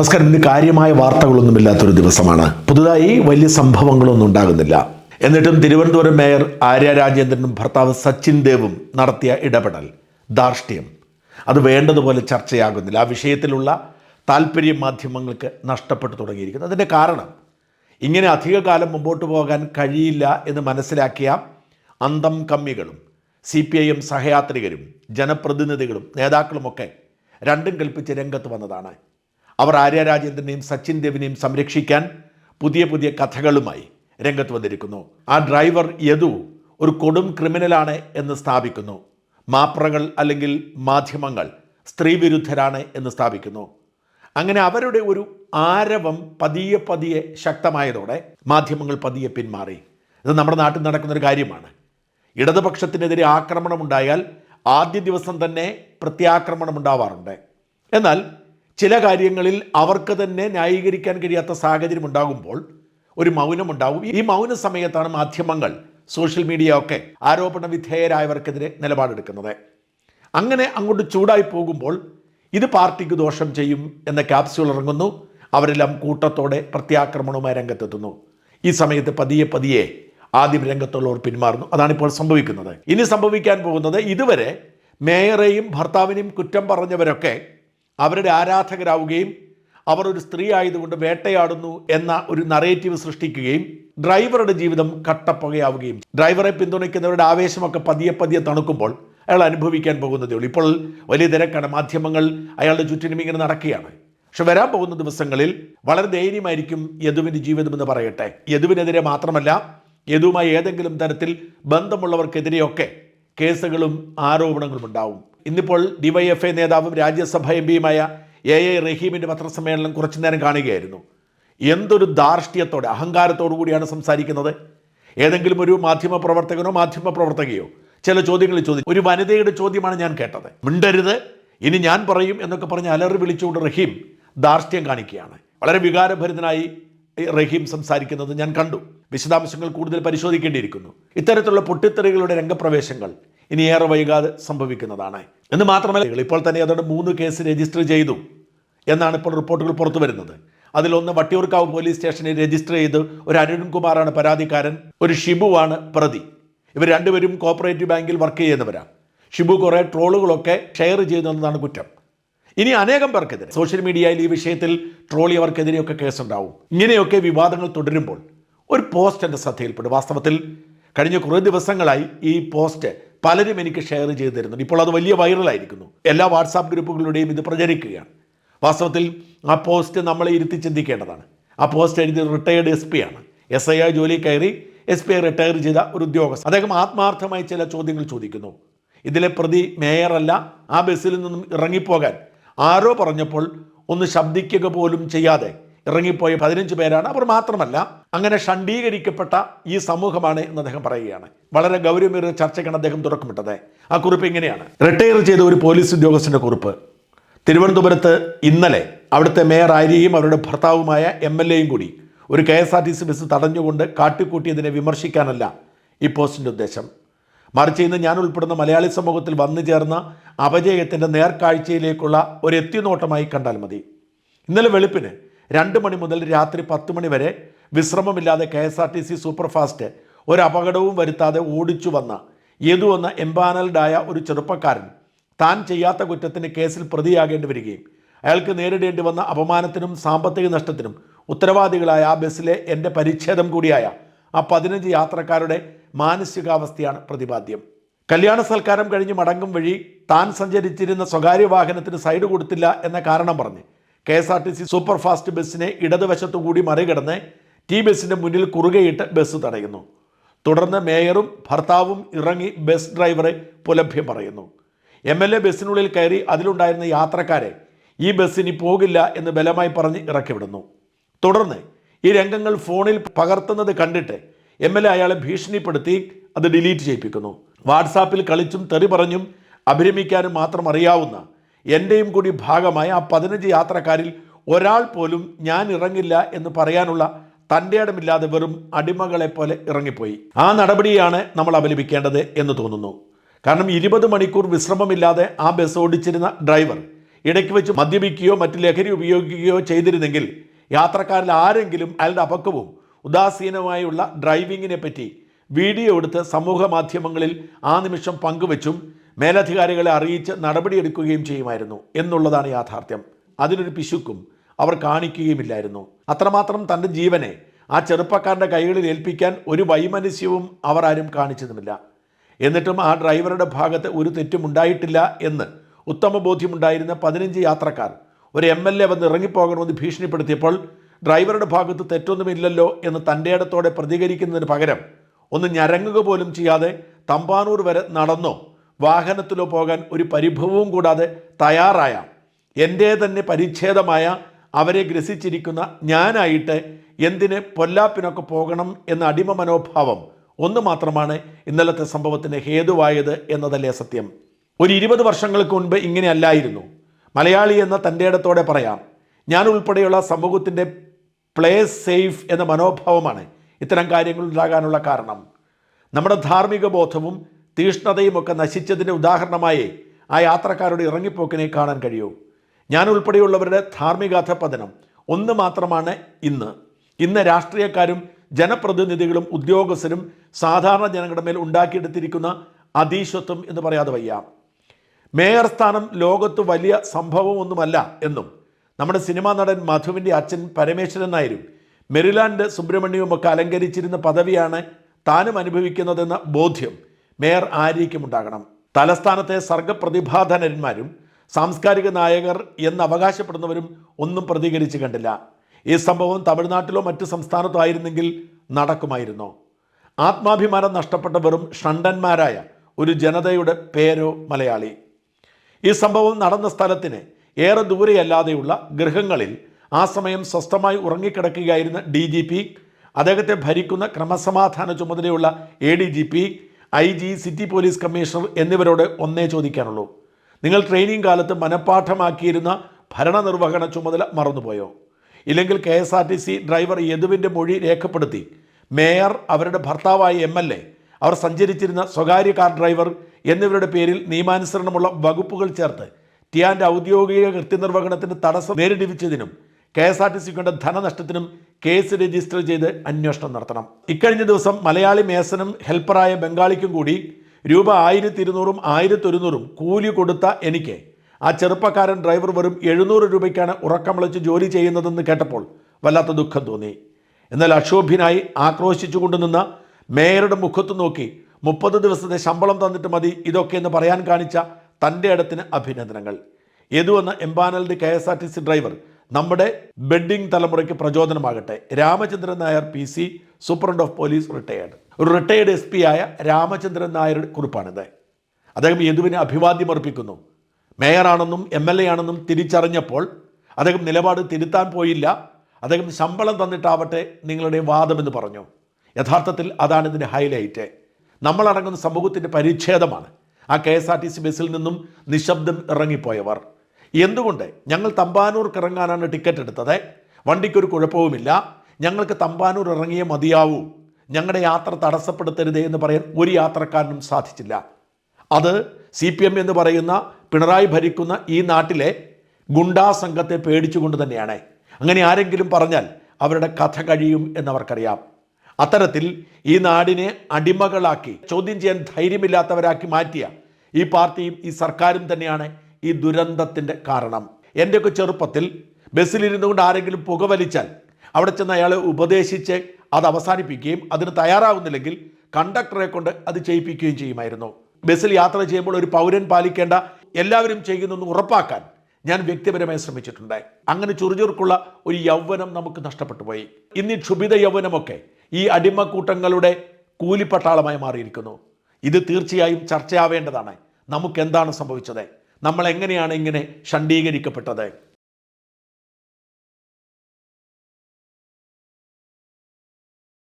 നമസ്കാരം. ഇന്ന് കാര്യമായ വാർത്തകളൊന്നുമില്ലാത്തൊരു ദിവസമാണ്. പുതുതായി വലിയ സംഭവങ്ങളൊന്നും ഉണ്ടാകുന്നില്ല. എന്നിട്ടും തിരുവനന്തപുരം മേയർ ആര്യ രാജേന്ദ്രനും ഭർത്താവ് സച്ചിൻ ദേവും നടത്തിയ ഇടപെടൽ ധാർഷ്ട്യം. അത് വേണ്ടതുപോലെ ചർച്ചയാകുന്നില്ല. ആ വിഷയത്തിലുള്ള താല്പര്യം മാധ്യമങ്ങൾക്ക് നഷ്ടപ്പെട്ടു തുടങ്ങിയിരിക്കുന്നു. അതിന്റെ കാരണം ഇങ്ങനെ അധികകാലം മുമ്പോട്ട് പോകാൻ കഴിയില്ല എന്ന് മനസ്സിലാക്കിയ അന്തം കമ്മികളും സി പി ഐ എം സഹയാത്രികരും ജനപ്രതിനിധികളും നേതാക്കളുമൊക്കെ രണ്ടും കൽപ്പിച്ച് രംഗത്ത് വന്നതാണ്. അവർ ആര്യ രാജേന്ദ്രനെയും സച്ചിൻ ദേവിനെയും സംരക്ഷിക്കാൻ പുതിയ പുതിയ കഥകളുമായി രംഗത്ത് വന്നിരിക്കുന്നു. ആ ഡ്രൈവർ യദു ഒരു കൊടും ക്രിമിനലാണ് എന്ന് സ്ഥാപിക്കുന്നു. മാപ്രകൾ അല്ലെങ്കിൽ മാധ്യമങ്ങൾ സ്ത്രീവിരുദ്ധരാണ് എന്ന് സ്ഥാപിക്കുന്നു. അങ്ങനെ അവരുടെ ഒരു ആരവം പതിയെ പതിയെ ശക്തമായതോടെ മാധ്യമങ്ങൾ പതിയെ പിന്മാറി. ഇത് നമ്മുടെ നാട്ടിൽ നടക്കുന്ന ഒരു കാര്യമാണ്. ഇടതുപക്ഷത്തിനെതിരെ ആക്രമണമുണ്ടായാൽ ആദ്യ ദിവസം തന്നെ പ്രത്യാക്രമണം ഉണ്ടാവാറുണ്ട്. എന്നാൽ ചില കാര്യങ്ങളിൽ അവർക്ക് തന്നെ ന്യായീകരിക്കാൻ കഴിയാത്ത സാഹചര്യം ഉണ്ടാകുമ്പോൾ ഒരു മൗനമുണ്ടാകും ഈ മൗന സമയത്താണ് മാധ്യമങ്ങൾ സോഷ്യൽ മീഡിയ ഒക്കെ ആരോപണ വിധേയരായവർക്കെതിരെ നിലപാടെടുക്കുന്നത്. അങ്ങനെ അങ്ങോട്ട് ചൂടായി പോകുമ്പോൾ ഇത് പാർട്ടിക്ക് ദോഷം ചെയ്യും എന്ന ക്യാപ്സ്യൂൾ ഇറങ്ങുന്നു. അവരെല്ലാം കൂട്ടത്തോടെ പ്രത്യാക്രമണവുമായി രംഗത്തെത്തുന്നു. ഈ സമയത്ത് പതിയെ പതിയെ ആദ്യം രംഗത്തുള്ളവർ പിന്മാറുന്നു. അതാണിപ്പോൾ സംഭവിക്കുന്നത്. ഇനി സംഭവിക്കാൻ പോകുന്നത് ഇതുവരെ മേയറെയും ഭർത്താവിനെയും കുറ്റം പറഞ്ഞവരൊക്കെ അവരുടെ ആരാധകരാവുകയും അവർ ഒരു സ്ത്രീ ആയതുകൊണ്ട് വേട്ടയാടുന്നു എന്ന ഒരു നറേറ്റീവ് സൃഷ്ടിക്കുകയും ഡ്രൈവറുടെ ജീവിതം കട്ടപ്പുകയാവുകയും ഡ്രൈവറെ പിന്തുണയ്ക്കുന്നവരുടെ ആവേശമൊക്കെ പതിയെ പതിയെ തണുക്കുമ്പോൾ അയാൾ അനുഭവിക്കാൻ പോകുന്നതേ ഉള്ളൂ. ഇപ്പോൾ വലിയ തിരക്കാണ്. മാധ്യമങ്ങൾ അയാളുടെ ചുറ്റിനും ഇങ്ങനെ നടക്കുകയാണ്. പക്ഷെ വരാൻ പോകുന്ന ദിവസങ്ങളിൽ വളരെ ധൈര്യമായിരിക്കും യദുവിന്റെ ജീവിതം എന്ന് പറയട്ടെ. യദുവിനെതിരെ മാത്രമല്ല യദുവുമായി ഏതെങ്കിലും തരത്തിൽ ബന്ധമുള്ളവർക്കെതിരെയൊക്കെ കേസുകളും ആരോപണങ്ങളും ഉണ്ടാവും ഇന്നിപ്പോൾ ഡിവൈഎഫ്ഐ നേതാവും രാജ്യസഭ എം പിയുമായ എ എ റഹീമിന്റെ പത്രസമ്മേളനം കുറച്ചു നേരം കാണുകയായിരുന്നു. എന്തൊരു ധാർഷ്ട്യത്തോടെ അഹങ്കാരത്തോടു കൂടിയാണ് സംസാരിക്കുന്നത്. ഏതെങ്കിലും ഒരു മാധ്യമ പ്രവർത്തകനോ മാധ്യമ പ്രവർത്തകയോ ചില ചോദ്യങ്ങൾ ചോദിച്ചു ഒരു വനിതയുടെ ചോദ്യമാണ് ഞാൻ കേട്ടത്. മിണ്ടരുത് ഇനി ഞാൻ പറയും എന്നൊക്കെ പറഞ്ഞ് അലറി വിളിച്ചുകൊണ്ട് റഹീം ധാർഷ്ട്യം കാണിക്കുകയാണ്. വളരെ വികാരഭരിതനായി റഹീം സംസാരിക്കുന്നത് ഞാൻ കണ്ടു. വിശദാംശങ്ങൾ കൂടുതൽ പരിശോധിക്കേണ്ടിയിരിക്കുന്നു. ഇത്തരത്തിലുള്ള പൊട്ടിത്തെറികളുടെ രംഗപ്രവേശങ്ങൾ ഇനി ഏറെ വൈകാതെ സംഭവിക്കുന്നതാണ്. എന്ന് മാത്രമല്ല ഇപ്പോൾ തന്നെ അതോടെ മൂന്ന് കേസ് രജിസ്റ്റർ ചെയ്തു എന്നാണ് ഇപ്പോൾ റിപ്പോർട്ടുകൾ പുറത്തു വരുന്നത്. അതിലൊന്ന് വട്ടിയൂർക്കാവ് പോലീസ് സ്റ്റേഷനിൽ രജിസ്റ്റർ ചെയ്ത് ഒരു അരുൺകുമാറാണ് പരാതിക്കാരൻ ഒരു ഷിബുവാണ് പ്രതി. ഇവർ രണ്ടുപേരും കോപ്പറേറ്റീവ് ബാങ്കിൽ വർക്ക് ചെയ്യുന്നവരാണ് ഷിബു കുറേ ട്രോളുകളൊക്കെ ഷെയർ ചെയ്യുന്നതാണ് കുറ്റം. ഇനി അനേകം പേർക്കെതിരെ സോഷ്യൽ മീഡിയയിൽ ഈ വിഷയത്തിൽ ട്രോളിയവർക്കെതിരെയൊക്കെ കേസുണ്ടാവും. ഇങ്ങനെയൊക്കെ വിവാദങ്ങൾ തുടരുമ്പോൾ ഒരു പോസ്റ്റ് എന്റെ ശ്രദ്ധയിൽപ്പെട്ടു വാസ്തവത്തിൽ കഴിഞ്ഞ കുറേ ദിവസങ്ങളായി ഈ പോസ്റ്റ് പലരും എനിക്ക് ഷെയർ ചെയ്തു തരുന്നുണ്ട് ഇപ്പോൾ അത് വലിയ വൈറലായിരിക്കുന്നു. എല്ലാ വാട്സാപ്പ് ഗ്രൂപ്പുകളുടെയും ഇത് പ്രചരിക്കുകയാണ്. വാസ്തവത്തിൽ ആ പോസ്റ്റ് നമ്മളെ ഇരുത്തി ചിന്തിക്കേണ്ടതാണ്. ആ പോസ്റ്റ് എഴുതിയത് റിട്ടയേർഡ് എസ് പി ആണ്. എസ് ഐ ആ ജോലി കയറി എസ് പി ഐ റിട്ടയർ ചെയ്ത ഒരു ഉദ്യോഗസ്ഥ അദ്ദേഹം ആത്മാർത്ഥമായി ചില ചോദ്യങ്ങൾ ചോദിക്കുന്നു. ഇതിലെ പ്രതി മേയറല്ല ആ ബസ്സിൽ നിന്നും ഇറങ്ങിപ്പോകാൻ ആരോ പറഞ്ഞപ്പോൾ ഒന്ന് ശബ്ദിക്കുക പോലും ചെയ്യാതെ ഇറങ്ങിപ്പോയ പതിനഞ്ച് പേരാണ്. അവർ മാത്രമല്ല അങ്ങനെ ഷണ്ഡീകരിക്കപ്പെട്ട ഈ സമൂഹമാണ് എന്ന് അദ്ദേഹം പറയുകയാണ്. വളരെ ഗൗരവമേറിയ ചർച്ചയ്ക്കാണ് അദ്ദേഹം തുടക്കമിട്ടത്. ആ കുറിപ്പ് ഇങ്ങനെയാണ്. റിട്ടയർ ചെയ്ത ഒരു പോലീസ് ഉദ്യോഗസ്ഥന്റെ കുറിപ്പ്. തിരുവനന്തപുരത്ത് ഇന്നലെ അവിടുത്തെ മേയർ ആര്യയും അവരുടെ ഭർത്താവുമായ എം എൽ എയും കൂടി ഒരു K S R T C bus തടഞ്ഞുകൊണ്ട് കാട്ടിക്കൂട്ടിയതിനെ വിമർശിക്കാനല്ല ഈ പോസ്റ്റിന്റെ ഉദ്ദേശം. മറിച്ച് ഇന്ന് ഞാൻ ഉൾപ്പെടുന്ന മലയാളി സമൂഹത്തിൽ വന്നു ചേർന്ന അപജയത്തിന്റെ നേർക്കാഴ്ചയിലേക്കുള്ള ഒരു എത്തിനോട്ടമായി കണ്ടാൽ മതി. ഇന്നലെ വെളുപ്പിന് രണ്ട് മണി മുതൽ രാത്രി പത്ത് മണി വരെ വിശ്രമമില്ലാതെ K S R T C superfast ഒരു അപകടവും വരുത്താതെ ഓടിച്ചു വന്ന യദു എന്ന എംപാനൽഡായ ഒരു ചെറുപ്പക്കാരൻ താൻ ചെയ്യാത്ത കുറ്റത്തിന് കേസിൽ പ്രതിയാകേണ്ടി വരികയും അയാൾക്ക് നേരിടേണ്ടി വന്ന അപമാനത്തിനും സാമ്പത്തിക നഷ്ടത്തിനും ഉത്തരവാദികളായ ആ ബസ്സിലെ എന്റെ പരിച്ഛേദം കൂടിയായ ആ പതിനഞ്ച് യാത്രക്കാരുടെ മാനസികാവസ്ഥയാണ് പ്രതിപാദ്യം. കല്യാണ സൽക്കാരം കഴിഞ്ഞ് മടങ്ങും വഴി താൻ സഞ്ചരിച്ചിരുന്ന സ്വകാര്യ വാഹനത്തിന് സൈഡ് കൊടുത്തില്ല എന്ന കാരണം പറഞ്ഞ് K S R T C super fast ബസ്സിനെ ഇടതുവശത്തു കൂടി മറികടന്ന് ടി ബസ്സിന്റെ മുന്നിൽ കുറുകയിട്ട് ബസ് തടയുന്നു. തുടർന്ന് മേയറും ഭർത്താവും ഇറങ്ങി ബസ് ഡ്രൈവറെ പുലഭ്യം പറയുന്നു. എം എൽ എ ബസ്സിനുള്ളിൽ കയറി അതിലുണ്ടായിരുന്ന യാത്രക്കാരെ ഈ ബസ്സിനി പോകില്ല എന്ന് ബലമായി പറഞ്ഞ് ഇറക്കിവിടുന്നു തുടർന്ന് ഈ രംഗങ്ങൾ ഫോണിൽ പകർത്തുന്നത് കണ്ടിട്ട് എം എൽ എ അയാളെ ഭീഷണിപ്പെടുത്തി അത് ഡിലീറ്റ് ചെയ്യിപ്പിക്കുന്നു. വാട്സാപ്പിൽ കളിച്ചും തെറി പറഞ്ഞും അഭിരമിക്കാനും മാത്രം അറിയാവുന്ന എന്റെയും കൂടി ഭാഗമായ ആ പതിനഞ്ച് യാത്രക്കാരിൽ ഒരാൾ പോലും ഞാൻ ഇറങ്ങില്ല എന്ന് പറയാനുള്ള തന്റെ ഇടമില്ലാതെ വെറും അടിമകളെ പോലെ ഇറങ്ങിപ്പോയി. ആ നടപടിയാണ് നമ്മൾ അപലപിക്കേണ്ടത് എന്ന് തോന്നുന്നു. കാരണം ഇരുപത് മണിക്കൂർ വിശ്രമമില്ലാതെ ആ ബസ് ഓടിച്ചിരുന്ന ഡ്രൈവർ ഇടയ്ക്ക് വെച്ച് മദ്യപിക്കുകയോ മറ്റ് ലഹരി ഉപയോഗിക്കുകയോ ചെയ്തിരുന്നെങ്കിൽ യാത്രക്കാരിൽ ആരെങ്കിലും അയാളുടെ അപക്വവും ഉദാസീനമായുള്ള ഡ്രൈവിങ്ങിനെ പറ്റി വീഡിയോ എടുത്ത് സമൂഹ മാധ്യമങ്ങളിൽ ആ നിമിഷം പങ്കുവച്ചും മേലധികാരികളെ അറിയിച്ച് നടപടിയെടുക്കുകയും ചെയ്യുമായിരുന്നു എന്നുള്ളതാണ് യാഥാർത്ഥ്യം. അതിനൊരു പിശുക്കും അവർ കാണിക്കുകയുമില്ലായിരുന്നു. അത്രമാത്രം തന്റെ ജീവനെ ആ ചെറുപ്പക്കാരന്റെ കൈകളിൽ ഏൽപ്പിക്കാൻ ഒരു വൈമനസ്യവും അവർ ആരും കാണിച്ചതുമില്ല. എന്നിട്ടും ആ ഡ്രൈവറുടെ ഭാഗത്ത് ഒരു തെറ്റും ഉണ്ടായിട്ടില്ല എന്ന് ഉത്തമ ബോധ്യമുണ്ടായിരുന്ന പതിനഞ്ച് യാത്രക്കാർ ഒരു എം എൽ എ വന്ന് ഇറങ്ങിപ്പോകണമെന്ന് ഭീഷണിപ്പെടുത്തിയപ്പോൾ ഡ്രൈവറുടെ ഭാഗത്ത് തെറ്റൊന്നുമില്ലല്ലോ എന്ന് തന്റെ ഇടത്തോടെ പ്രതികരിക്കുന്നതിന് പകരം ഒന്ന് ഞരങ്ങുക പോലും ചെയ്യാതെ തമ്പാനൂർ വരെ നടന്നോ വാഹനത്തിലോ പോകാൻ ഒരു പരിഭവവും കൂടാതെ തയ്യാറായ. എന്റെ തന്നെ പരിച്ഛേദമായ അവരെ ഗ്രസിച്ചിരിക്കുന്ന ഞാനായിട്ട് എന്തിന് പൊല്ലാപ്പിനൊക്കെ പോകണം എന്ന അടിമ മനോഭാവം ഒന്ന് മാത്രമാണ് ഇന്നലത്തെ സംഭവത്തിന് ഹേതുവായത് എന്നതല്ലേ സത്യം. ഒരു ഇരുപത് വർഷങ്ങൾക്ക് മുൻപ് ഇങ്ങനെ അല്ലായിരുന്നു മലയാളി എന്ന തന്റെ ഇടത്തോടെ പറയാം. ഞാൻ ഉൾപ്പെടെയുള്ള സമൂഹത്തിന്റെ പ്ലേ സേഫ് എന്ന മനോഭാവമാണ് ഇത്തരം കാര്യങ്ങൾ ഉണ്ടാകാനുള്ള കാരണം. നമ്മുടെ ധാർമ്മിക ബോധവും തീഷ്ണതയും ഒക്കെ നശിച്ചതിന്റെ ഉദാഹരണമായി ആ യാത്രക്കാരുടെ ഇറങ്ങിപ്പോക്കിനെ കാണാൻ കഴിയൂ. ഞാൻ ഉൾപ്പെടെയുള്ളവരുടെ ധാർമ്മികാധപതനം. ഒന്ന് മാത്രമാണ് ഇന്ന്. ഇന്ന് രാഷ്ട്രീയക്കാരും ജനപ്രതിനിധികളും ഉദ്യോഗസ്ഥരും സാധാരണ ജനങ്ങളുടെ മേൽ ഉണ്ടാക്കിയെടുത്തിരിക്കുന്ന അതീശത്വം എന്ന് പറയാതെ വയ്യ. മേയർ സ്ഥാനം ലോകത്ത് വലിയ സംഭവമൊന്നുമല്ല എന്നും നമ്മുടെ സിനിമാ നടൻ മധുവിന്റെ അച്ഛൻ പരമേശ്വരൻ നായരും മെറിലാൻഡ് സുബ്രഹ്മണ്യവും ഒക്കെ അലങ്കരിച്ചിരുന്ന പദവിയാണ് താനും അനുഭവിക്കുന്നതെന്ന ബോധ്യം. മേയർ ആര്യയ്ക്കും ഉണ്ടാകണം തലസ്ഥാനത്തെ സർഗപ്രതിഭാധനന്മാരും സാംസ്കാരിക നായകർ എന്നവകാശപ്പെടുന്നവരും ഒന്നും പ്രതികരിച്ചു കണ്ടില്ല. ഈ സംഭവം തമിഴ്നാട്ടിലോ മറ്റു സംസ്ഥാനത്തോ ആയിരുന്നെങ്കിൽ നടക്കുമായിരുന്നു. ആത്മാഭിമാനം നഷ്ടപ്പെട്ടവരും ഷണ്ടന്മാരായ ഒരു ജനതയുടെ പേരോ മലയാളി. ഈ സംഭവം നടന്ന സ്ഥലത്തിന് ഏറെ ദൂരെയല്ലാതെയുള്ള ഗൃഹങ്ങളിൽ ആ സമയം സ്വസ്ഥമായി ഉറങ്ങിക്കിടക്കുകയായിരുന്ന ഡി ജി പി അദ്ദേഹത്തെ ഭരിക്കുന്ന ക്രമസമാധാന ചുമതലയുള്ള A D G P I G city police commissioner എന്നിവരോട് ഒന്നേ ചോദിക്കാനുള്ളൂ. നിങ്ങൾ ട്രെയിനിങ് കാലത്ത് മനഃപ്പാഠമാക്കിയിരുന്ന ഭരണനിർവഹണ ചുമതല മറന്നുപോയോ? ഇല്ലെങ്കിൽ K S R T C driver യദുവിന്റെ മൊഴി രേഖപ്പെടുത്തി. മേയർ അവരുടെ ഭർത്താവായ എം എൽ എ അവർ സഞ്ചരിച്ചിരുന്ന സ്വകാര്യ കാർ ഡ്രൈവർ എന്നിവരുടെ പേരിൽ നിയമാനുസരണമുള്ള വകുപ്പുകൾ ചേർത്ത് ടിയാന്റെ ഔദ്യോഗിക കൃത്യനിർവഹണത്തിന് തടസ്സം നേരിടിവിച്ചതിനും കെ എസ് ആർ ടി സിക്കേണ്ട ധനനഷ്ടത്തിനും കേസ് രജിസ്റ്റർ ചെയ്ത് അന്വേഷണം നടത്തണം. ഇക്കഴിഞ്ഞ ദിവസം മലയാളി മേസനും ഹെൽപ്പറായ ബംഗാളിക്കും കൂടി രൂപ ആയിരത്തി ഇരുന്നൂറും ആയിരത്തി ഒരുന്നൂറും കൂലി കൊടുത്ത എനിക്ക്. ആ ചെറുപ്പക്കാരൻ ഡ്രൈവർ വെറും എഴുന്നൂറ് രൂപയ്ക്കാണ് ഉറക്കമിളച്ച് ജോലി ചെയ്യുന്നതെന്ന് കേട്ടപ്പോൾ വല്ലാത്ത ദുഃഖം തോന്നി. എന്നാൽ അക്ഷോഭ്യനായി ആക്രോശിച്ചുകൊണ്ട് നിന്ന മേയറുടെ മുഖത്ത് നോക്കി മുപ്പത് ദിവസത്തെ ശമ്പളം തന്നിട്ട് മതി ഇതൊക്കെ എന്ന് പറയാൻ കാണിച്ച തന്റെ ഇടത്തിന് അഭിനന്ദനങ്ങൾ. യദു എന്ന empanelled K S R T C driver നമ്മുടെ ബെഡിംഗ് തലമുറയ്ക്ക് പ്രചോദനമാകട്ടെ. Ramachandran Nair P C superintendent of police retired. ഒരു റിട്ടയേർഡ് എസ് പി ആയ രാമചന്ദ്രൻ നായരുടെ കുറിപ്പാണിത്. അദ്ദേഹം യദുവിനെ അഭിവാദ്യം അർപ്പിക്കുന്നു. മേയറാണെന്നും എം എൽ എ ആണെന്നും തിരിച്ചറിഞ്ഞപ്പോൾ അദ്ദേഹം നിലപാട് തിരുത്താൻ പോയില്ല. അദ്ദേഹം ശമ്പളം തന്നിട്ടാവട്ടെ നിങ്ങളുടെ വാദമെന്ന് പറഞ്ഞു. യഥാർത്ഥത്തിൽ അതാണ് ഇതിന്റെ ഹൈലൈറ്റ്. നമ്മളടങ്ങുന്ന സമൂഹത്തിന്റെ പരിച്ഛേദമാണ് ആ K S R T C ബസ്സിൽ നിന്നും നിശബ്ദം ഇറങ്ങിപ്പോയവർ. എന്തുകൊണ്ട് ഞങ്ങൾ തമ്പാനൂർ ഇറങ്ങാനാണ് ടിക്കറ്റ് എടുത്തത്? വണ്ടിക്കൊരു കുഴപ്പവുമില്ല. ഞങ്ങൾക്ക് തമ്പാനൂർ ഇറങ്ങിയേ മതിയാവൂ. ഞങ്ങളുടെ യാത്ര തടസ്സപ്പെടുത്തരുതേ എന്ന് പറയാൻ ഒരു യാത്രക്കാരനും സാധിച്ചില്ല. അത് സി പി എം എന്ന് പറയുന്ന പിണറായി ഭരിക്കുന്ന ഈ നാട്ടിലെ ഗുണ്ടാ സംഘത്തെ പേടിച്ചുകൊണ്ട് തന്നെയാണ്. അങ്ങനെ ആരെങ്കിലും പറഞ്ഞാൽ അവരുടെ കഥ കഴിയും എന്നവർക്കറിയാം. അത്തരത്തിൽ ഈ നാടിനെ അടിമകളാക്കി ചോദ്യം ചെയ്യാൻ ധൈര്യമില്ലാത്തവരാക്കി മാറ്റിയ ഈ പാർട്ടിയും ഈ സർക്കാരും തന്നെയാണ് ഈ ദുരന്തത്തിന്റെ കാരണം. എന്റെയൊക്കെ ചെറുപ്പത്തിൽ ബസ്സിലിരുന്നു കൊണ്ട് ആരെങ്കിലും പുകവലിച്ചാൽ അവിടെ ചെന്ന് അയാളെ ഉപദേശിച്ച് അത് അവസാനിപ്പിക്കുകയും അതിന് തയ്യാറാവുന്നില്ലെങ്കിൽ കണ്ടക്ടറെ കൊണ്ട് അത് ചെയ്യിപ്പിക്കുകയും ചെയ്യുമായിരുന്നു. ബസ്സിൽ യാത്ര ചെയ്യുമ്പോൾ ഒരു പൗരൻ പാലിക്കേണ്ട എല്ലാവരും ചെയ്യുന്നെന്ന് ഉറപ്പാക്കാൻ ഞാൻ വ്യക്തിപരമായി ശ്രമിച്ചിട്ടുണ്ട്. അങ്ങനെ ചുറുചുറുക്കുള്ള ഒരു യൗവനം നമുക്ക് നഷ്ടപ്പെട്ടു പോയി. ഇന്ന് ക്ഷുഭിത യൗവനമൊക്കെ ഈ അടിമക്കൂട്ടങ്ങളുടെ കൂലിപ്പട്ടാളമായി മാറിയിരിക്കുന്നു. ഇത് തീർച്ചയായും ചർച്ചയാവേണ്ടതാണ്. നമുക്ക് എന്താണ് സംഭവിച്ചത്? നമ്മൾ എങ്ങനെയാണ് ഇങ്ങനെ ഷണ്ഡീകരിക്കപ്പെട്ടത്?